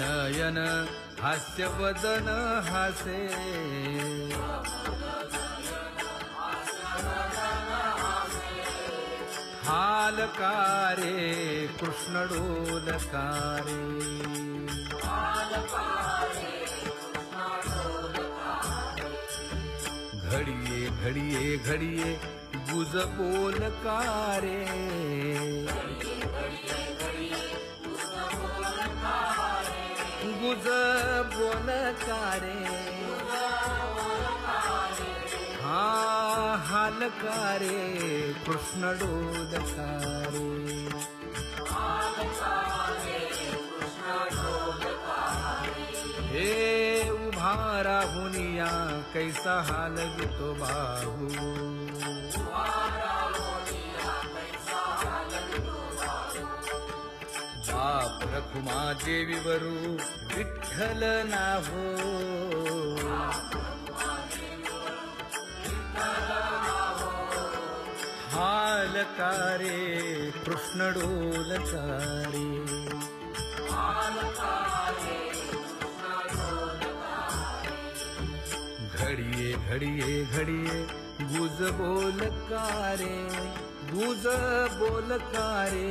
नयन हास्यवदन हासे। हालकारे कृष्णडोलकारे घडिये घडिये घडिये बुज बोलकारे गुज बोलकारे हा हालकारे कृष्ण डोलकारे हे उभा राहुनिया कैसा हाल तो बाहू बाप देवी वरू विठ्ठल नाहो. हालकारे कृष्ण डोलकारे घडिये घडिये घडिये गुज बोलकारे गुज बोलकारे.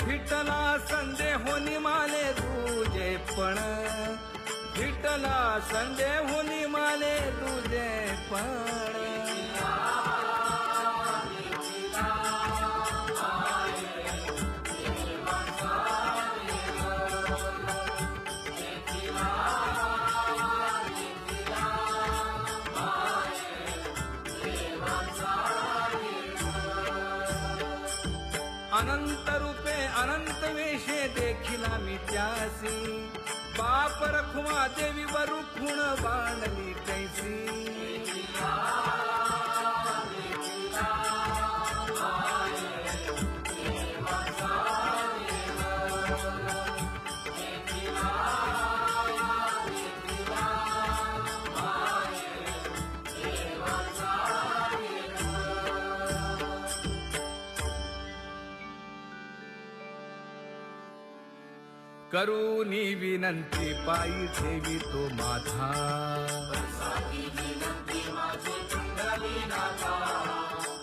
फिटला संडे होनी माले तुझे पण. फिटला संडे होनी माले तुझे पण. कैसी? बाप रखुमा देवी वरु खुण बाणली कैसी? करूनी विनंती पायी ठेवी तो माझा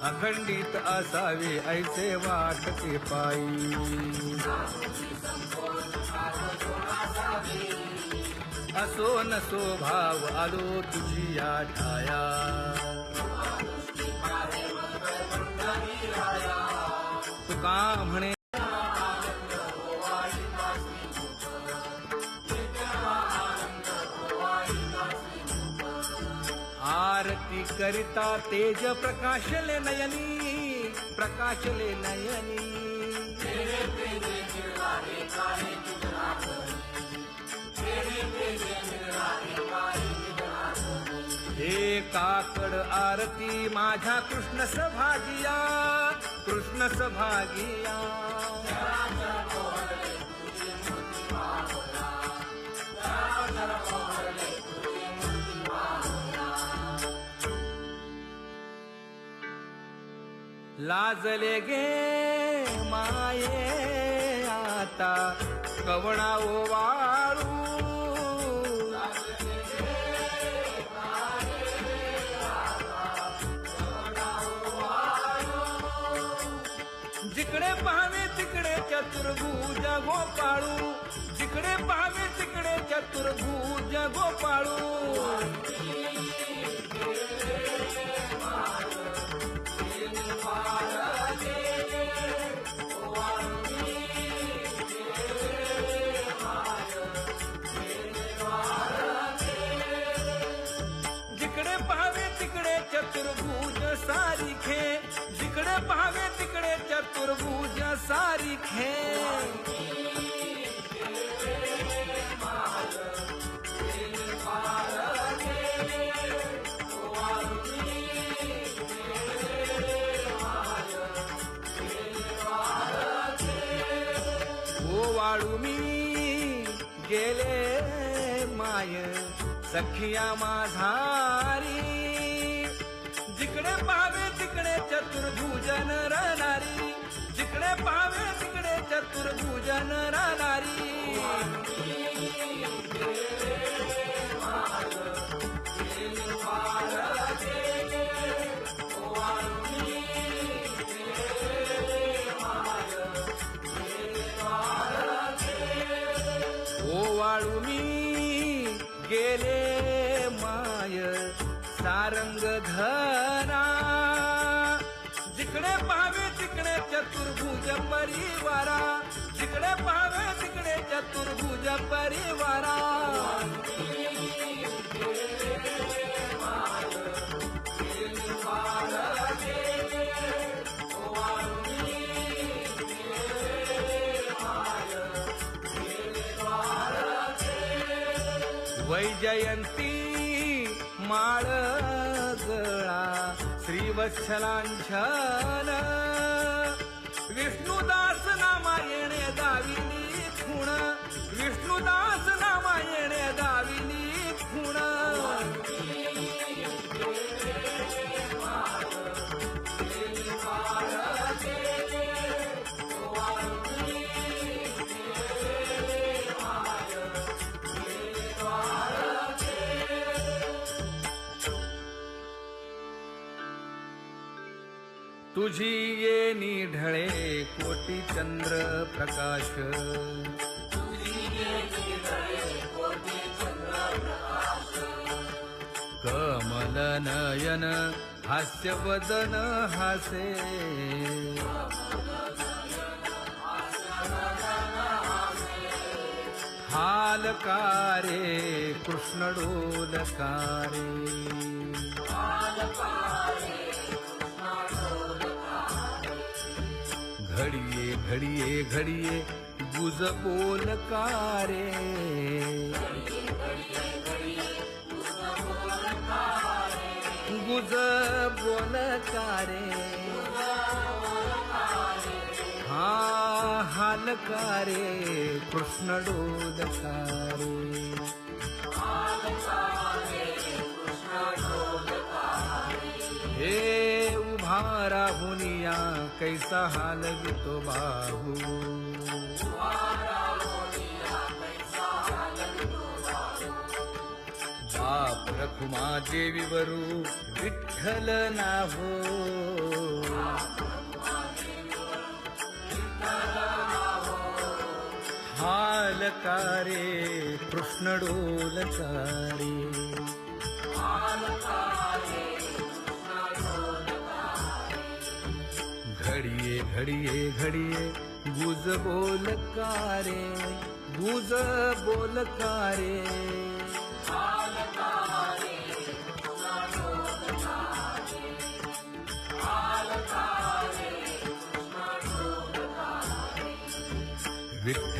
अखंडित असावे ऐसे वाटते पायी असो नसो भाव आलो तुझी या ठाया आरती करिता तेज प्रकाशले नयनी प्रकाशले नयनी. हे काकड आरती माझ्या कृष्ण सभागिया कृष्ण सभागिया लाजले गे माये आता कवणा वाळू जिकडे पाहावे तिकडे चतुर्भुज गोपाळू. जिकडे पाहावे तिकडे चतुर्भुज गोपाळू. जिकडे पाहावे तिकडे चतुर्भुज सारी खे वाळू मी गेले माय सखिया माझारी. जिकडे पाहावे तिकडे चतुर्भुजन राहणारी. जिकडे पावे तिकडे चतुर्भुजन राहणारी. परिवारा जिकडे पाहावे तिकडे चतुर्भुज परिवारा. वैजयंती माळ गळा श्रीवत्सलांछन विष्णू विष्णुदास नामायणे गाविली खुण तुझी ये निढळे कोटी चंद्र प्रकाश. नयन हास्य वदन हासे हालकारे कृष्णडोलकारे घडिये घडिये घडिये गुज बोलकारे गुज बोलकारे हा हालकारे कृष्ण डोलकारे हे उभा राहुनिया कैसा हाल तो बाहू बाप रखुमा देवी वरू विठ्ठल नाहो. हालकारे कृष्ण डोलकारे घडिये घडिये घडिये गुज बोलकारे गुज बोलकारे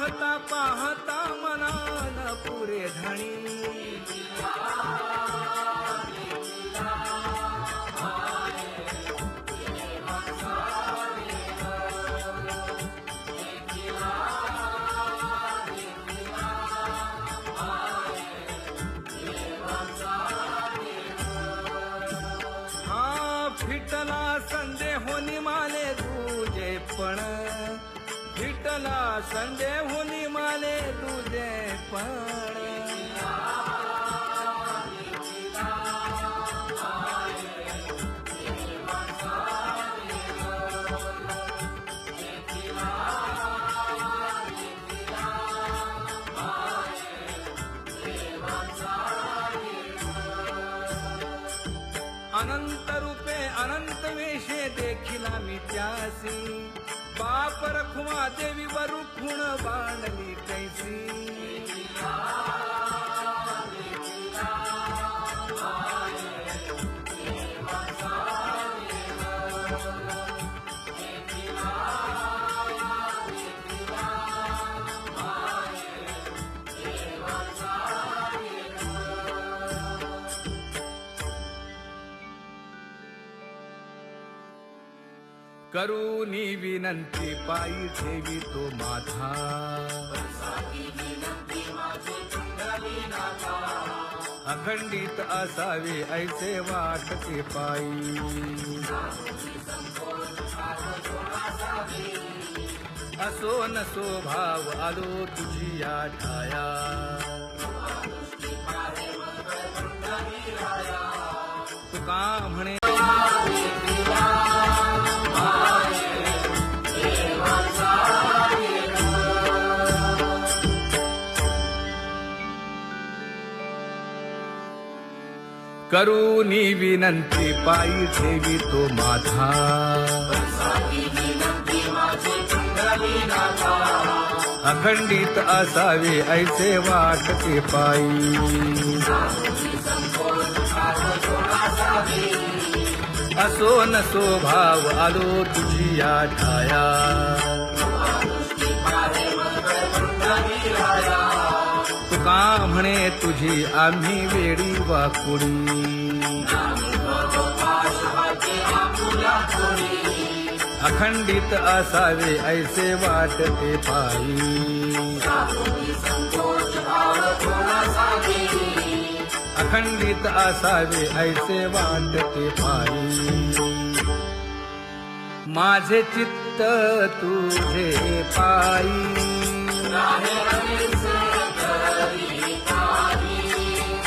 पाहता पाहता मनाल पुरे धणी. हा फिटला संडे होनी माले तुझे पण. फिटला संडे होनी माले तुझे पण। अनंत रूपे अनंत वेशे देखिला मी त्यासी। आप रखुमा देवी वरु खुण बांधली कैसी करूनी विनंती पायी ठेवी तो माझा अखंडित असावे ऐसे वाटते पायी असो नसो भाव आलो तुझी या ठाया। तुका म्हणे करूनी विनंती पायी ठेवी तो माझा. अखंडित असावे ऐसे वाटते पायी. असो नसो भाव आलो तुझी या ठाया का म्हणे तुझी आम्ही वेडी वाकुडी. अखंडित असावे ऐसे वाटते पायी. अखंडित असावे ऐसे वाटते पायी. माझे चित्त तुझे पायी.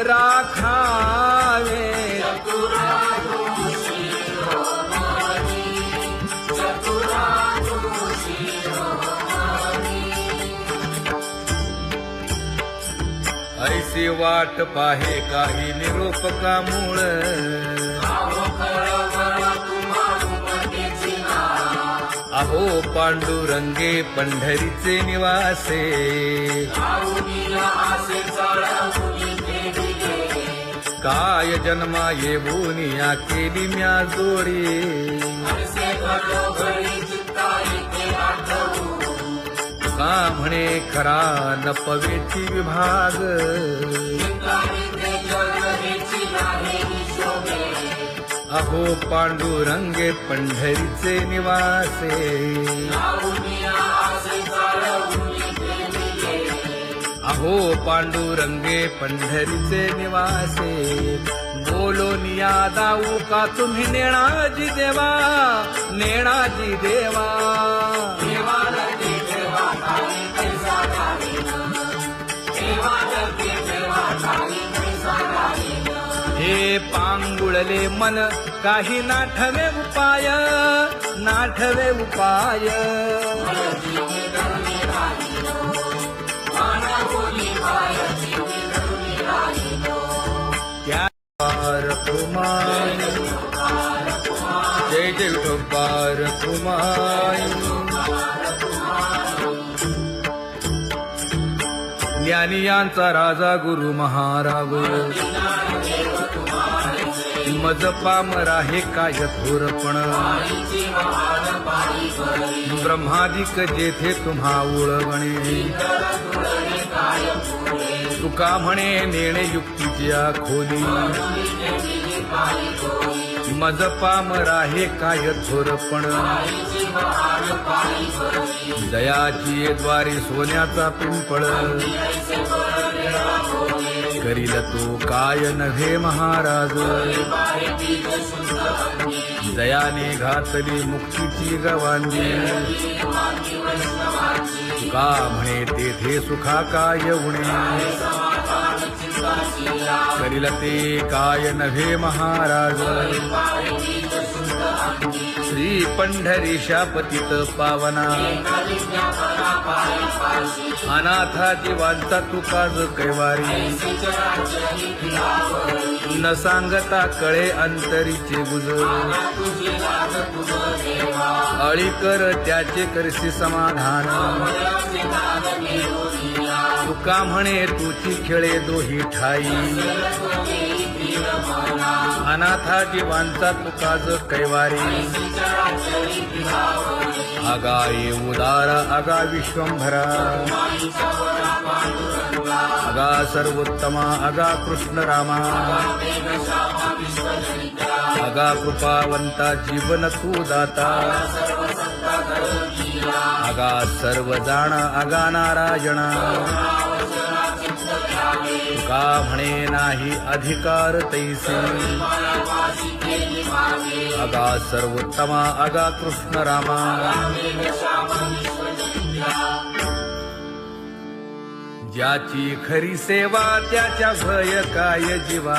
राखावे। ऐसी वाट पाहे काही निरोप का मूळ। अहो पांडुरंगे पंढरीचे निवासे। काय जन्मा येऊन या केली म्या जोडी. का म्हणे खरा न पवेची विभाग? अहो पांडुरंगे पंढरीचे निवासे. अहो पांडुरंगे पंढरीचे निवासे. बोलो निया दाऊ का तुम्ही नेणाजी देवा? नेणाजी देवा. हे पांगुळले मन काही नाठवे उपाय. नाठवे उपाय. कुमार कुमार जय जय विठोबार कुमार ज्ञानियांचा राजा गुरु महाराव। मज पामरा हे काय थोरपण ब्रह्मादिक जेथे तुम्हा उळवणे। तुका म्हणे नेणे युक्ती त्या खोली. मज राहे काय थोरपण. दयाची द्वारे सोन्याचा पिंपळ. करील तो काय नव्हे महाराज. दयाने घातली मुक्तीची गवांगी का म्हणे तेथे सुखा काय उणे. करीला ते काय नव्हे महाराज श्री पंढरी शापतीत पावना। अनाथा जीवांचा तुकाज कैवारी न सांगता कळे अंतरीचे गुज। अळी कर त्याचे करसी समाधान। तुका म्हणे तुची खेळे दोही ठाई. अनाथा जीवांचा तुकाज कैवारी. आगाये उदार आगा विश्वंभरा. अगा सर्वोत्तमा अगा कृष्ण रामा अगा कृपावंता जीवन तू दाता. आगा सर्व जाण आगा नारायणा. तुका म्हणे नाही अधिकार तैसे? अगा सर्वोत्तमा अगा कृष्ण रामा. ज्याची खरी सेवा त्याच्या भय काय जीवा?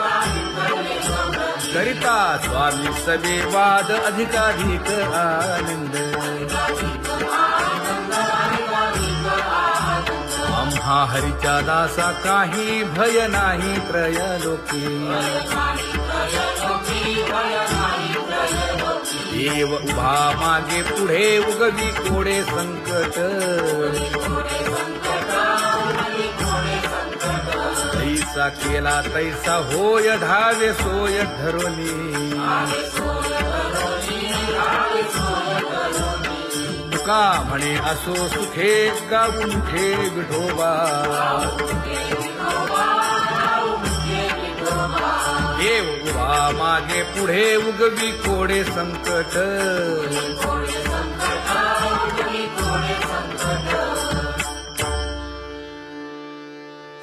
करिता स्वामी सवे वाद अधिकाधिक आनंद। आम्हा हरीच्या दासा काही भय नाही त्रयलोकी देव उभा मागे पुढे उगवी कोडे संकट। तैसा केला तैसा होय धावे सोय धरोनी तुका म्हणे असो सुखे गाऊन ठे विठोबा. देव उभा मागे पुढे उगवी कोडे संकट.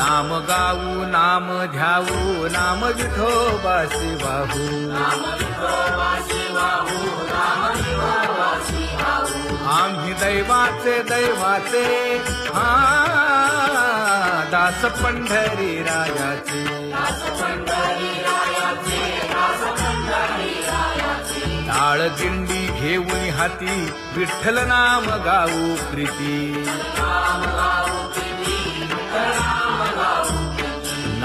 नाम गाऊ नाम ध्याऊ नाम विठोबासी वाहू आम्ही दैवाचे दैवाचे हा दास पंढरी रायाचे. टाळ दिंडी घेऊन हाती विठ्ठल नाम गाऊ प्रीती.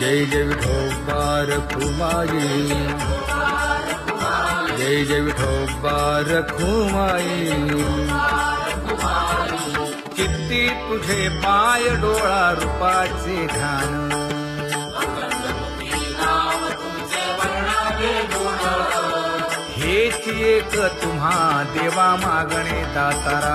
जय जय विठोबार खुमाई जय जय विठोबार खुमाई किती तुझे पाय डोळा रूपाचे ध्यान हेच एक तुम्हा देवा मागणे दातारा.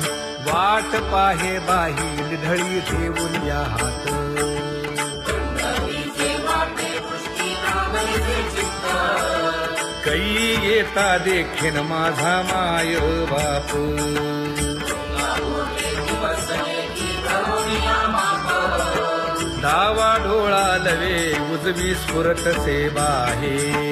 वाट पाहे बाही ढळी ठेवून या हात. कै येता देखीन माझा माय बाप. दावा डोळा लवे उजवी स्फुरत सेवा आहे.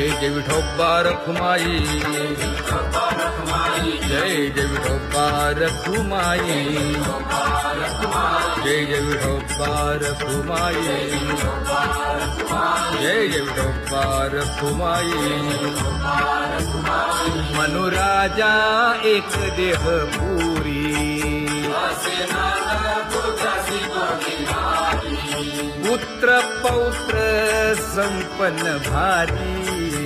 जय जय विठोबा रखुमाई जय जय विठोबा रखुमाई जय जय विठोबा रखुमाई जय जय विठोबा रखुमाई मनुराजा एक देह पुरी। पुत्र पौत्र संपन्न भारी।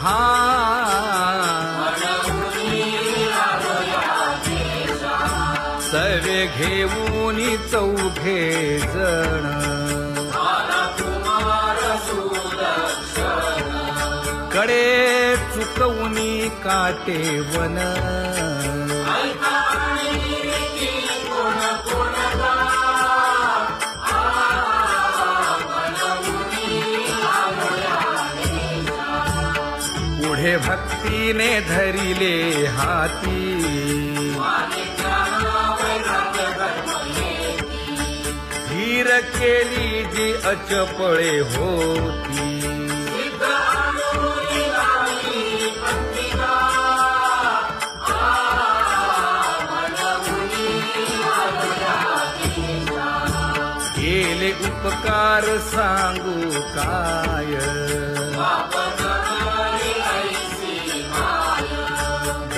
हा. सवे घेऊन चौघे जण. कडे चुकवूनी काटे वन. भक्तीने धरिले हाती धीर केली जी अचपळे होती। केले उपकार सांगू काय?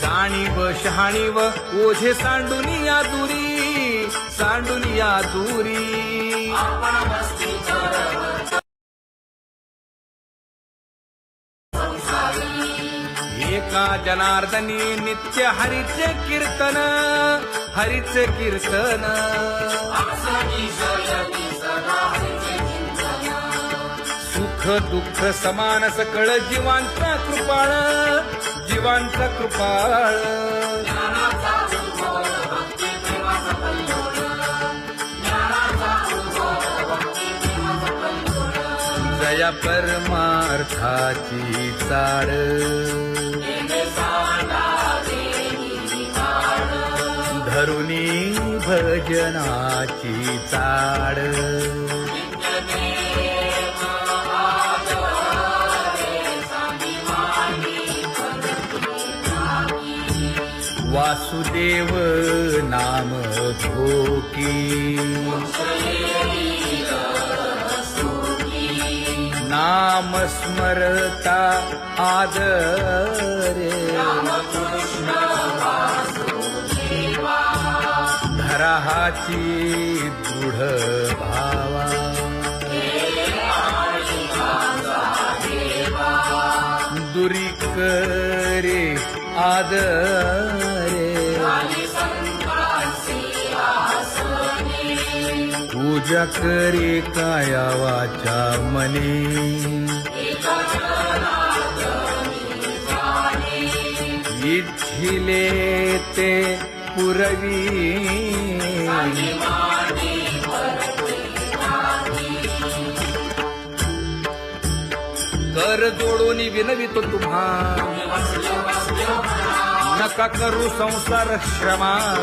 जाणीव शहाणीव ओझे सांडून या दुरी सांडून या दुरी. एका जनार्दनी नित्य हरीचे कीर्तन हरिचे कीर्तन. दुःख समान सकळ जीवांचा कृपाळ जीवांचा कृपाळ. जया परमार्थाची चाळ. धरुणी भजनाची चाड वासुदेव नाम भोकी नाम स्मरता आदरे। धराहाची दृढ भावा। दुरी करे आदर। पूजा करे काया वाचा मने. इच्छिले ते पुरवी. कर जोडून विनवितो तुम्हा. नका करू संसार श्रमा